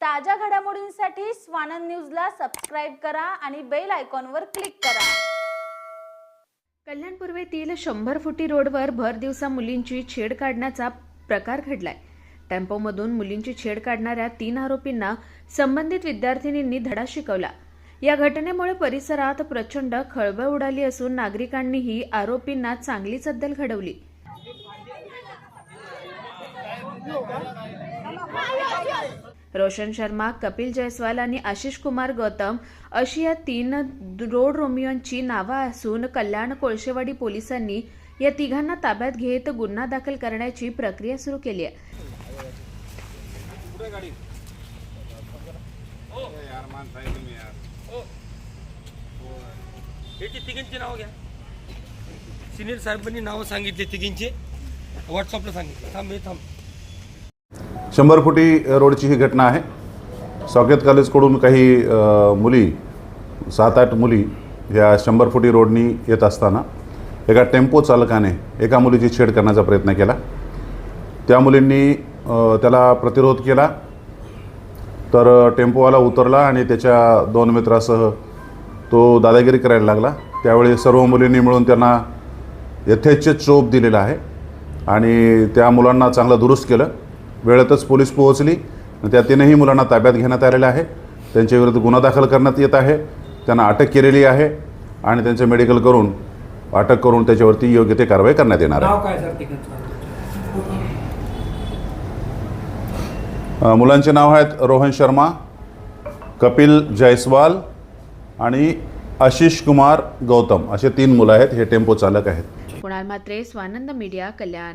ताज्या घडामोडींसाठी स्वानंद न्यूजला सबस्क्राईब करा आणि बेल आयकॉनवर क्लिक करा. कल्याण पूर्वेतील शंभर फुटी रोडवर भर दिवसा मुलींची छेड काढण्याचा प्रकार घडलाय. टेम्पोमधून मुलींची छेड काढणाऱ्या तीन आरोपींना संबंधित विद्यार्थिनींनी धडा शिकवला. या घटनेमुळे परिसरात प्रचंड खळबळ उडाली असून नागरिकांनीही आरोपींना चांगलीच अद्दल घडवली. रोशन शर्मा कपिल जयस्वाल आणि आशिष कुमार गौतम अशी या तीन रोड रोमियोंची नावं असून कल्याण कोळशेवाडी पोलिसांनी या तिघांना ताब्यात घेत गुन्हा दाखल करण्याची प्रक्रिया सुरू केली आहे. तिघींची नावं घ्या. सिनियर साहेबांनी नावं सांगितली तिघींची. व्हॉट्सअपला सांगितलं. थांब हे थांब. शंभर फुटी रोडची ही घटना आहे. सॉकेत कॉलेजकडून काही मुली सात आठ मुली ह्या शंभर फुटी रोडनी येत असताना एका टेम्पो चालकाने एका मुलीची छेड करण्याचा प्रयत्न केला. त्या मुलींनी त्याला प्रतिरोध केला. तर टेम्पोवाला उतरला आणि त्याच्या दोन मित्रासह तो दादागिरी करायला लागला. त्यावेळी सर्व मुलींनी मिळून त्यांना यथेच्छ चोप दिलेला आहे. आणि त्या मुलांना चांगलं दुरुस्त केलं. वेळेतच पोलीस पोहोचली. आणि त्या तीनही मुलांना ताब्यात घेण्यात आलेलं आहे. त्यांच्याविरुद्ध गुन्हा दाखल करण्यात येत आहे. त्यांना अटक केलेली आहे. आणि त्यांचं मेडिकल करून अटक करून त्याच्यावरती योग्य ते कारवाई करण्यात येणार आहे. मुलांचे नाव आहेत रोहन शर्मा कपिल जयस्वाल आणि आशिष कुमार गौतम. असे तीन मुलं आहेत. हे टेम्पो चालक आहेत. कुणाल मात्रे स्वानंद मीडिया कल्याण.